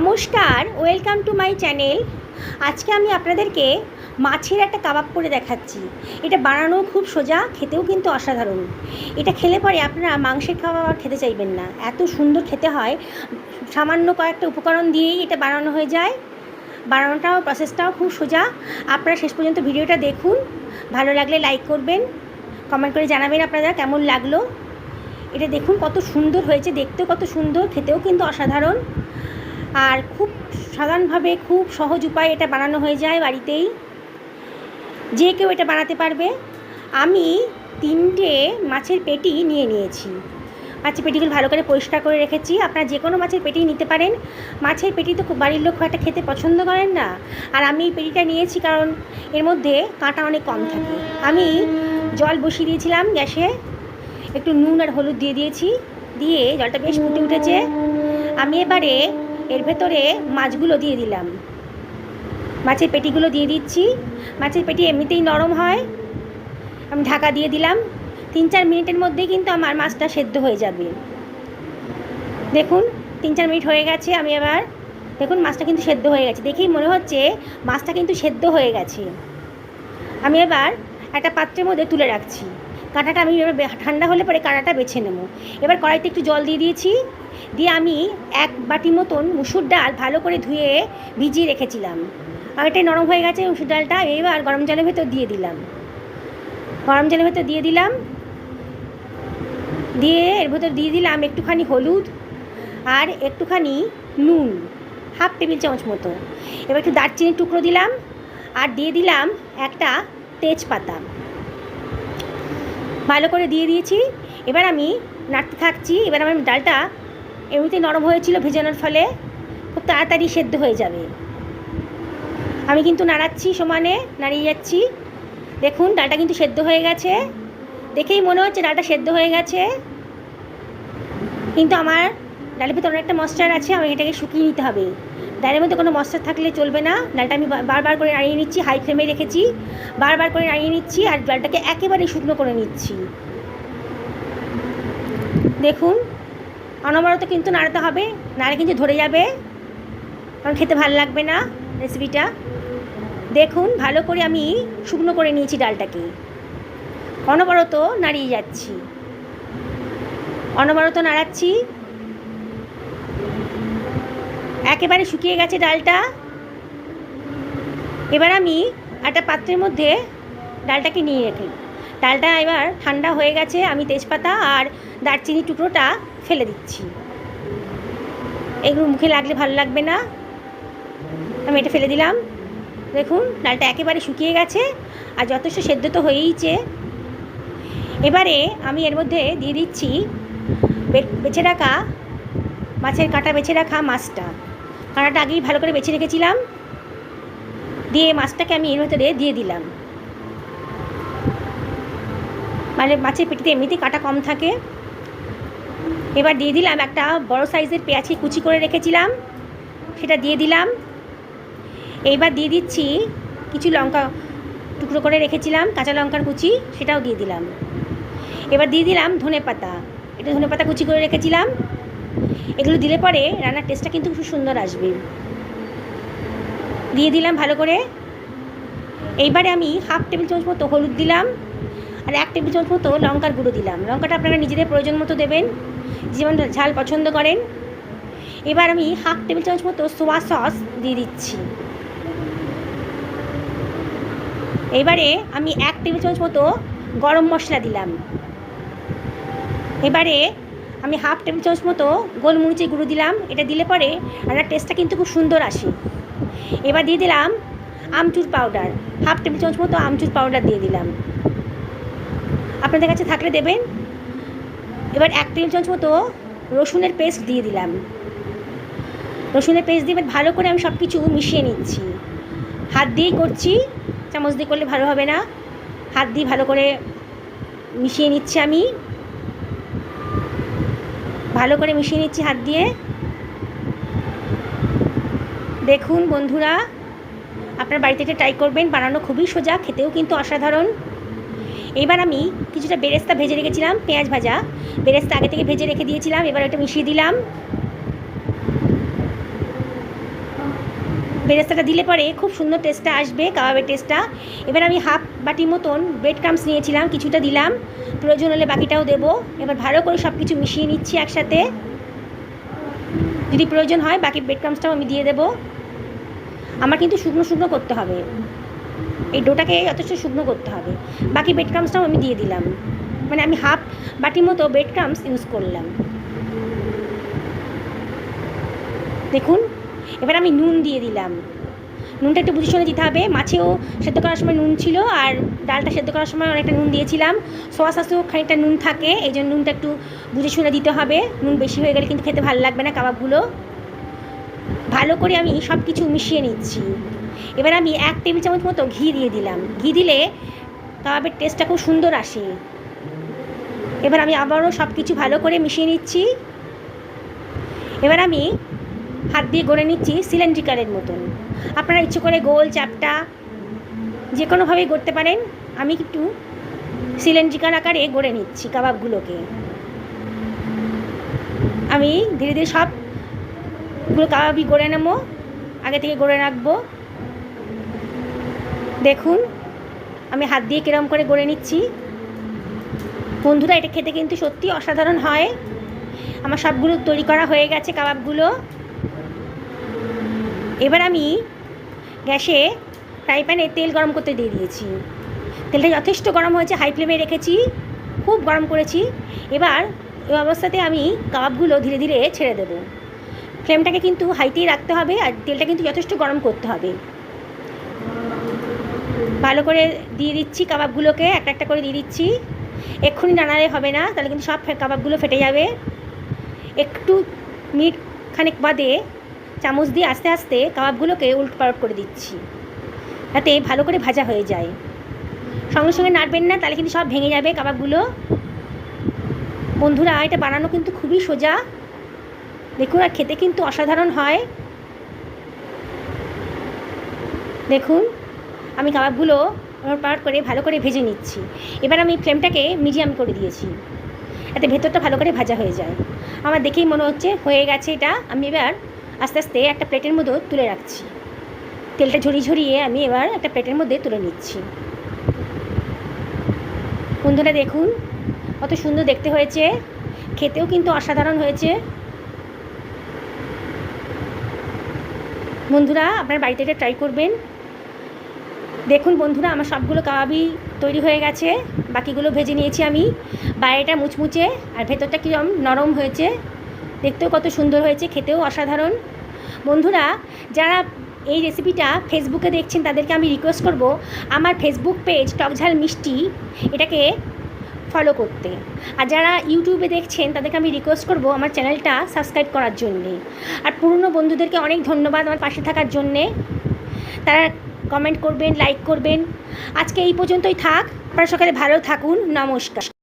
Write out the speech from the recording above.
নমস্কার welcome to my channel আজকে আমি আপনাদেরকে মাছের একটা কাবাব করে দেখাচ্ছি। এটা বানানো খুব সোজা, খেতেও কিন্তু অসাধারণ। এটা খেলে পরে আপনারা মাংসের কাবাব আর খেতে চাইবেন না। এত সুন্দর খেতে হয়। সামান্য কয়েকটা উপকরণ দিয়েই এটা বানানো হয়ে যায়। বানানোটাও প্রসেসটাও খুব সোজা। আপনারা শেষ পর্যন্ত ভিডিওটা দেখুন। ভালো লাগলে লাইক করবেন। কমেন্ট করে জানাবেন আপনারা কেমন লাগল। এটা দেখুন কত সুন্দর হয়েছে। দেখতেও কত সুন্দর, খেতেও কিন্তু অসাধারণ। আর খুব সাধারণভাবে খুব সহজ উপায় এটা বানানো হয়ে যায় বাড়িতেই। যে কেউ এটা বানাতে পারবে। আমি তিনটে মাছের পেটি নিয়ে নিয়েছি। মাছের পেটিগুলো ভালো করে পরিষ্কার করে রেখেছি। আপনারা যে কোনো মাছের পেটি নিতে পারেন। মাছের পেটি তো খুব বাড়ির লোক একটা খেতে পছন্দ করেন না। আর আমি এই পেটিটা নিয়েছি কারণ এর মধ্যে কাঁটা অনেক কম থাকে। আমি জল বসিয়ে দিয়েছিলাম গ্যাসে। একটু নুন আর হলুদ দিয়ে দিয়েছি। দিয়ে জলটা বেশ ফুটে উঠেছে। আমি এবারে এর ভেতরে মাছগুলো দিয়ে দিলাম। মাছের পেটিগুলো দিয়ে দিচ্ছি। মাছের পেটি এমনিতেই নরম হয়। আমি ঢাকা দিয়ে দিলাম। তিন চার মিনিটের মধ্যেই কিন্তু আমার মাছটা সেদ্ধ হয়ে যাবে। দেখুন, তিন চার মিনিট হয়ে গেছে। আমি এবার দেখুন, মাছটা কিন্তু সেদ্ধ হয়ে গেছে। দেখেই মনে হচ্ছে মাছটা কিন্তু সেদ্ধ হয়ে গেছে। আমি এবার একটা পাত্রের মধ্যে তুলে রাখছি। কাঁটাটা আমি এবার ঠান্ডা হলে পরে কাঁটাটা বেছে নেব। এবার কড়াইতে একটু জল দিয়ে দিয়েছি। দিয়ে আমি এক বাটি মতন মুসুর ডাল ভালো করে ধুয়ে ভিজিয়ে রেখেছিলাম। আর এটাই নরম হয়ে গেছে মুসুর ডালটা। এবার গরম জলের ভেতর দিয়ে দিলাম। গরম জলের ভেতর দিয়ে দিলাম। দিয়ে এর ভেতর দিয়ে দিলাম একটুখানি হলুদ আর একটুখানি নুন, হাফ টেবিল চামচ মতো। এবার একটু দারচিনির টুকরো দিলাম আর দিয়ে দিলাম একটা তেজপাতা। ভালো করে দিয়ে দিয়েছি। এবার আমি নাড়তে থাকছি। এবার আমার ডালটা এমনিতে নরম হয়েছিল ভেজানোর ফলে খুব তাড়াতাড়ি সেদ্ধ হয়ে যাবে। আমি কিন্তু নাড়াচ্ছি সমানে, নাড়িয়ে যাচ্ছি। দেখুন, ডালটা কিন্তু সেদ্ধ হয়ে গেছে। দেখেই মনে হচ্ছে ডালটা সেদ্ধ হয়ে গেছে। কিন্তু আমার ডালের ভিতরে অনেকটা মশলার আছে, আমি এটাকে শুকিয়ে নিতে হবে। ডালের মধ্যে কোনো মশলা থাকলে চলবে না। ডালটা আমি বারবার করে নাড়িয়ে নিচ্ছি হাই ফ্লেমে রেখেছি। বারবার করে নাড়িয়ে নিচ্ছি আর ডালটাকে একেবারে শুকনো করে নিচ্ছি। দেখুন, অনবরত কিন্তু নাড়াতে হবে। নাড়ে কিন্তু ধরে যাবে। কারণ খেতে ভালো লাগবে না রেসিপিটা দেখুন, ভালো করে আমি শুকনো করে নিয়েছি ডালটাকে। অনবরত নাড়িয়ে যাচ্ছি। অনবরত নাড়াচ্ছি। একেবারে শুকিয়ে গেছে ডালটা। এবার আমি একটা পাত্রের মধ্যে ডালটাকে নিয়ে রাখি ডালটা এবার ঠান্ডা হয়ে গেছে, আমি তেজপাতা আর দারচিনি টুকরোটা ফেলে দিচ্ছি। এগুলো মুখে লাগলে ভালো লাগবে না। আমি এটা ফেলে দিলাম। দেখুন, ডালটা একেবারে শুকিয়ে গেছে আর যথেষ্ট সেদ্ধ তো হয়েইছে। এবারে আমি এর মধ্যে দিয়ে দিচ্ছি বেছে রাখা মাছের কাঁটা বেছে রাখা মাছটা। কাঁটাটা আগেই ভালো করে বেছে রেখেছিলাম। দিয়ে মাছটাকে আমি এর ভেতরে দিয়ে দিলাম। মানে মাছের পেটিতে এমনিতেই কাটা কম থাকে। এবার দিয়ে দিলাম একটা বড় সাইজের পেঁয়াজকে কুচি করে রেখেছিলাম। সেটা দিয়ে দিলাম। এইবার দিয়ে দিচ্ছি কিছু লঙ্কা টুকরো করে রেখেছিলাম, কাঁচা লঙ্কার কুচি, সেটাও দিয়ে দিলাম। এবার দিয়ে দিলাম ধনে পাতা এটা ধনে পাতা কুচি করে রেখেছিলাম। এগুলো দিলে পরে রান্নার টেস্টটা কিন্তু খুব সুন্দর আসবে। দিয়ে দিলাম ভালো করে। এইবারে আমি হাফ টেবিল চামচ মতো হলুদ দিলাম আর এক টেবিল চামচ মতো লঙ্কার গুঁড়ো দিলাম। লঙ্কাটা আপনারা নিজেদের প্রয়োজন মতো দেবেন, যেমন ঝাল পছন্দ করেন। এবার আমি হাফ টেবিল চামচ মতো সোয়া সস দিয়ে দিচ্ছি। এবারে আমি এক টেবিল চামচ মতো গরম মশলা দিলাম। এবারে আমি হাফ টেবিল চামচ মতো গোলমরিচের গুঁড়ো দিলাম, এটা দিলে পরে রান্নার টেস্টটা কিন্তু খুব সুন্দর আসে। এবার দিয়ে দিলাম আমচুর পাউডার হাফ টেবিল চামচ মতো আমচুর পাউডার দিয়ে দিলাম। আপনাদের কাছে থাকলে দেবেন। এবার এক টেবিল চামচ মতো রসুনের পেস্ট দিয়ে দিলাম। রসুনের পেস্ট দিয়ে ভালো করে আমি সব কিছু মিশিয়ে নিচ্ছি। হাত দিয়েই করছি, চামচ দিয়ে করলে ভালো হবে না। হাত দিয়ে ভালো করে মিশিয়ে নিচ্ছি আমি। ভালো করে মিশিয়ে নিচ্ছি হাত দিয়ে। দেখুন বন্ধুরা, আপনার বাড়িতে এটা ট্রাই করবেন, বানানো খুবই সোজা, খেতেও কিন্তু অসাধারণ। এবার আমি কিছুটা বেরেস্তা ভেজে রেখেছিলাম, পেঁয়াজ ভাজা। বেরেস্তা আগে থেকে ভেজে রেখে দিয়েছিলাম, এবার ওটা মিশিয়ে দিলাম। বেরেস্তাটা দিলে পরে খুব সুন্দর টেস্টটা আসবে, কাবাবের টেস্টটা এবার আমি হাফ বাটি মতন ব্রেড ক্রামস নিয়েছিলাম, কিছুটা দিলাম। প্রয়োজন হলে বাকিটাও দেবো। এবার ভালো করে সব কিছু মিশিয়ে নিচ্ছি একসাথে। যদি প্রয়োজন হয়, বাকি ব্রেড ক্রামসটাও আমি দিয়ে দেবো। আমার কিন্তু শুকনো শুকনো করতে হবে। এই ডোটাকে যথেষ্ট শুকনো করতে হবে। বাকি ব্রেড ক্রামসটাও আমি দিয়ে দিলাম। মানে আমি হাফ বাটির মতো ব্রেড ক্রামস ইউজ করলাম। দেখুন এবার আমি নুন দিয়ে দিলাম। নুনটা একটু বুঝে শুনে দিতে হবে। মাছেও সেদ্ধ করার সময় নুন ছিল আর ডালটা সেদ্ধ করার সময় অনেকটা নুন দিয়েছিলাম। সোয়া সসেও খানিকটা নুন থাকে, এই জন্য নুনটা একটু বুঝে শুনে দিতে হবে। নুন বেশি হয়ে গেলে কিন্তু খেতে ভালো লাগবে না কাবাবগুলো। ভালো করে আমি সব কিছু মিশিয়ে নিচ্ছি। এবার আমি এক টেবিল চামচ মতো ঘি দিয়ে দিলাম। ঘি দিলে কাবাবের টেস্টটা খুব সুন্দর আসে। এবার আমি আবারও সব কিছু ভালো করে মিশিয়ে নিচ্ছি। এবার আমি হাত দিয়ে গড়ে নিচ্ছি সিলিন্ড্রিকারের মতন। আপনারা ইচ্ছে করে গোল, চাপটা যে কোনোভাবেই গড়তে পারেন। আমি একটু সিলিন্ড্রিকার আকারে গড়ে নিচ্ছি কাবাবগুলোকে। আমি ধীরে ধীরে সবগুলো কাবাবই গড়ে নেব, আগে থেকে গড়ে রাখব। দেখুন, আমি হাত দিয়ে কিরম করে গড়ে নিচ্ছি। বন্ধুরা, এটা খেতে কিন্তু সত্যি অসাধারণ হয়। আমার সবগুলো তৈরি করা হয়ে গেছে কাবাবগুলো। এবার আমি গ্যাসে ফ্রাই প্যানে তেল গরম করতে দিয়ে দিয়েছি। তেলটা যথেষ্ট গরম হয়েছে হাই ফ্লেমে রেখেছি, খুব গরম করেছি। এবার ওই অবস্থাতে আমি কাবাবগুলো ধীরে ধীরে ছেড়ে দেবো। ফ্লেমটাকে কিন্তু হাইতেই রাখতে হবে আর তেলটা কিন্তু যথেষ্ট গরম করতে হবে। ভালো করে দিয়ে দিচ্ছি কাবাবগুলোকে, একটা একটা করে দিয়ে দিচ্ছি। এক্ষুনি নাড়ালে হবে না, তাহলে কিন্তু সব কাবাবগুলো ফেটে যাবে। একটু মিনিট খানেক বাদে চামচ দিয়ে আস্তে আস্তে কাবাবগুলোকে উল্ট পালট করে দিচ্ছি। যাতে ভালো করে ভাজা হয়ে যায়। সঙ্গে সঙ্গে নাড়বেন না, তাহলে কিন্তু সব ভেঙে যাবে কাবাবগুলো। বন্ধুরা, এটা বানানো কিন্তু খুবই সোজা। দেখুন, আর খেতে কিন্তু অসাধারণ হয়। দেখুন, আমি কাবাবগুলো পাট করে ভালো করে ভেজে নিচ্ছি। এবার আমি ফ্লেমটাকে মিডিয়াম করে দিয়েছি এতে ভেতরটা ভালো করে ভাজা হয়ে যায়। আমার দেখেই মনে হচ্ছে হয়ে গেছে এটা। আমি এবার আস্তে আস্তে একটা প্লেটের মধ্যে তুলে রাখছি। তেলটা ঝরিয়ে ঝরিয়ে আমি এবার একটা প্লেটের মধ্যে তুলে নিচ্ছি। বন্ধুরা দেখুন, কত সুন্দর দেখতে হয়েছে। খেতেও কিন্তু অসাধারণ হয়েছে। বন্ধুরা, আপনার বাড়িতে এটা ট্রাই করবেন। দেখুন বন্ধুরা, আমার সবগুলো কাবাবই তৈরি হয়ে গেছে। বাকিগুলো ভেজে নিয়েছি আমি। বাইরেটা মুচমুচে, আর ভেতরটা কীরকম নরম হয়েছে। দেখতেও কত সুন্দর হয়েছে, খেতেও অসাধারণ। বন্ধুরা, যারা এই রেসিপিটা ফেসবুকে দেখছেন, তাদেরকে আমি রিকোয়েস্ট করব, আমার ফেসবুক পেজ টকঝাল মিষ্টি, এটাকে ফলো করতে। আর যারা ইউটিউবে দেখছেন, তাদেরকে আমি রিকোয়েস্ট করব আমার চ্যানেলটা সাবস্ক্রাইব করার জন্যে। আর পুরনো বন্ধুদেরকে অনেক ধন্যবাদ আমার পাশে থাকার জন্যে। তারা কমেন্ট করবেন লাইক করবেন। আজকে এই পর্যন্তই থাক। আপনারা সকালে ভালো থাকুন। নমস্কার।